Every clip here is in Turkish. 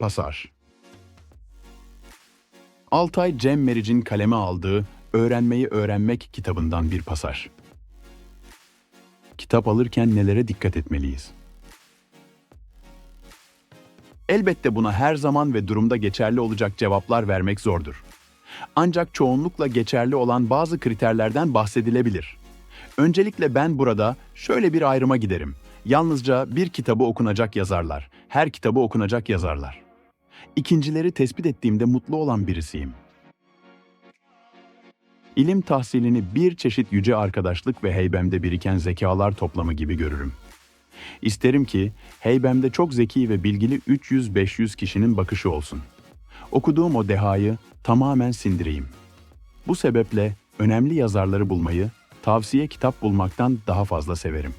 Pasaj Altay Cem Meriç'in kaleme aldığı Öğrenmeyi Öğrenmek kitabından bir pasaj. Kitap alırken nelere dikkat etmeliyiz? Elbette buna her zaman ve durumda geçerli olacak cevaplar vermek zordur. Ancak çoğunlukla geçerli olan bazı kriterlerden bahsedilebilir. Öncelikle ben burada şöyle bir ayrıma giderim. Yalnızca bir kitabı okunacak yazarlar, her kitabı okunacak yazarlar. İkincileri tespit ettiğimde mutlu olan birisiyim. İlim tahsilini bir çeşit yüce arkadaşlık ve heybemde biriken zekalar toplamı gibi görürüm. İsterim ki heybemde çok zeki ve bilgili 300-500 kişinin bakışı olsun. Okuduğum o dehayı tamamen sindireyim. Bu sebeple önemli yazarları bulmayı, tavsiye kitap bulmaktan daha fazla severim.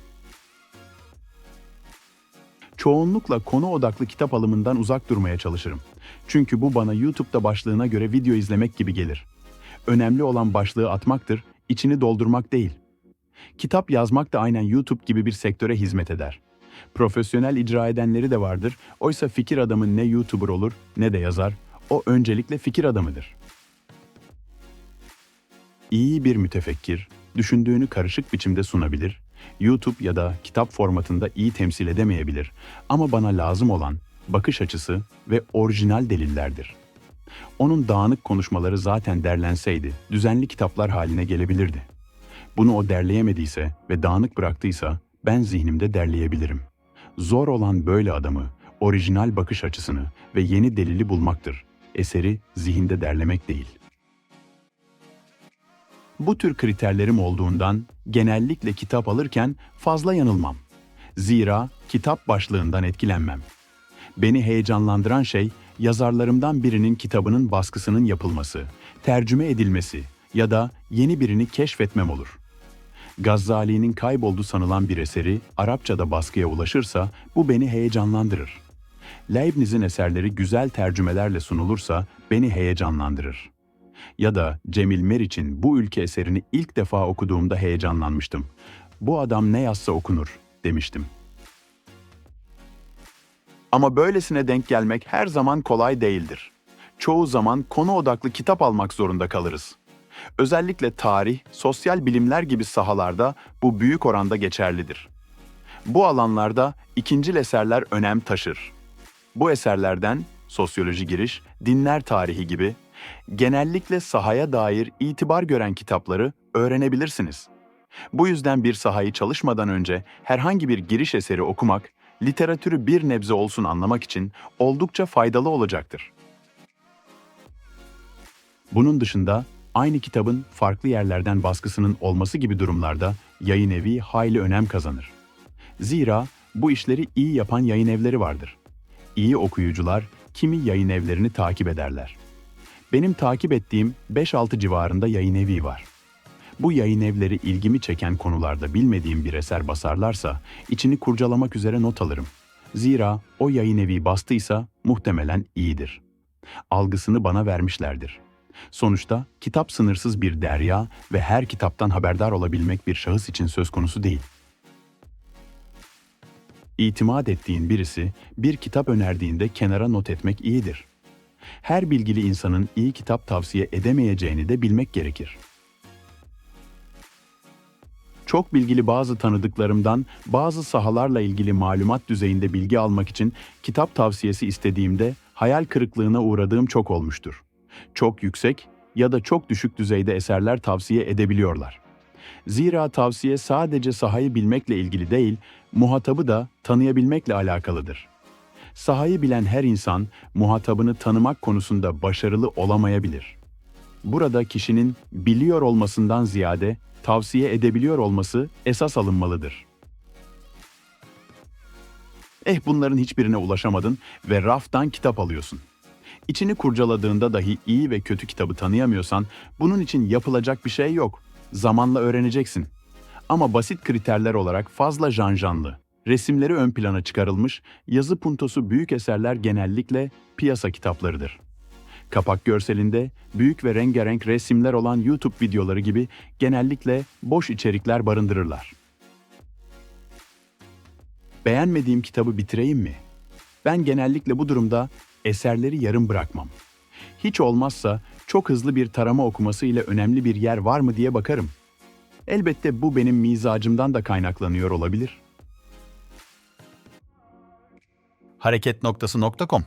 Çoğunlukla konu odaklı kitap alımından uzak durmaya çalışırım. Çünkü bu bana YouTube'da başlığına göre video izlemek gibi gelir. Önemli olan başlığı atmaktır, içini doldurmak değil. Kitap yazmak da aynen YouTube gibi bir sektöre hizmet eder. Profesyonel icra edenleri de vardır. Oysa fikir adamı ne YouTuber olur ne de yazar. O öncelikle fikir adamıdır. İyi bir mütefekkir, düşündüğünü karışık biçimde sunabilir, YouTube ya da kitap formatında iyi temsil edemeyebilir ama bana lazım olan bakış açısı ve orijinal delillerdir. Onun dağınık konuşmaları zaten derlenseydi, düzenli kitaplar haline gelebilirdi. Bunu o derleyemediyse ve dağınık bıraktıysa ben zihnimde derleyebilirim. Zor olan böyle adamı, orijinal bakış açısını ve yeni delili bulmaktır. Eseri zihinde derlemek değil. Bu tür kriterlerim olduğundan genellikle kitap alırken fazla yanılmam. Zira kitap başlığından etkilenmem. Beni heyecanlandıran şey yazarlarımdan birinin kitabının baskısının yapılması, tercüme edilmesi ya da yeni birini keşfetmem olur. Gazzali'nin kayboldu sanılan bir eseri Arapçada baskıya ulaşırsa bu beni heyecanlandırır. Leibniz'in eserleri güzel tercümelerle sunulursa beni heyecanlandırır. Ya da Cemil Meriç'in bu ülke eserini ilk defa okuduğumda heyecanlanmıştım. Bu adam ne yazsa okunur demiştim. Ama böylesine denk gelmek her zaman kolay değildir. Çoğu zaman konu odaklı kitap almak zorunda kalırız. Özellikle tarih, sosyal bilimler gibi sahalarda bu büyük oranda geçerlidir. Bu alanlarda ikincil eserler önem taşır. Bu eserlerden sosyoloji giriş, dinler tarihi gibi genellikle sahaya dair itibar gören kitapları öğrenebilirsiniz. Bu yüzden bir sahayı çalışmadan önce herhangi bir giriş eseri okumak, literatürü bir nebze olsun anlamak için oldukça faydalı olacaktır. Bunun dışında aynı kitabın farklı yerlerden baskısının olması gibi durumlarda yayın evi hayli önem kazanır. Zira bu işleri iyi yapan yayın evleri vardır. İyi okuyucular kimi yayın evlerini takip ederler. Benim takip ettiğim 5-6 civarında yayın evi var. Bu yayın evleri ilgimi çeken konularda bilmediğim bir eser basarlarsa içini kurcalamak üzere not alırım. Zira o yayın evi bastıysa muhtemelen iyidir. Algısını bana vermişlerdir. Sonuçta kitap sınırsız bir derya ve her kitaptan haberdar olabilmek bir şahıs için söz konusu değil. İtimat ettiğin birisi bir kitap önerdiğinde kenara not etmek iyidir. Her bilgili insanın iyi kitap tavsiye edemeyeceğini de bilmek gerekir. Çok bilgili bazı tanıdıklarımdan bazı sahalarla ilgili malumat düzeyinde bilgi almak için kitap tavsiyesi istediğimde hayal kırıklığına uğradığım çok olmuştur. Çok yüksek ya da çok düşük düzeyde eserler tavsiye edebiliyorlar. Zira tavsiye sadece sahayı bilmekle ilgili değil, muhatabı da tanıyabilmekle alakalıdır. Sahayı bilen her insan muhatabını tanımak konusunda başarılı olamayabilir. Burada kişinin biliyor olmasından ziyade tavsiye edebiliyor olması esas alınmalıdır. Eh bunların hiçbirine ulaşamadın ve raftan kitap alıyorsun. İçini kurcaladığında dahi iyi ve kötü kitabı tanıyamıyorsan bunun için yapılacak bir şey yok. Zamanla öğreneceksin. Ama basit kriterler olarak fazla janjanlı, resimleri ön plana çıkarılmış, yazı puntosu büyük eserler genellikle piyasa kitaplarıdır. Kapak görselinde büyük ve rengarenk resimler olan YouTube videoları gibi genellikle boş içerikler barındırırlar. Beğenmediğim kitabı bitireyim mi? Ben genellikle bu durumda eserleri yarım bırakmam. Hiç olmazsa çok hızlı bir tarama okuması ile önemli bir yer var mı diye bakarım. Elbette bu benim mizacımdan da kaynaklanıyor olabilir. Hareketnoktası.com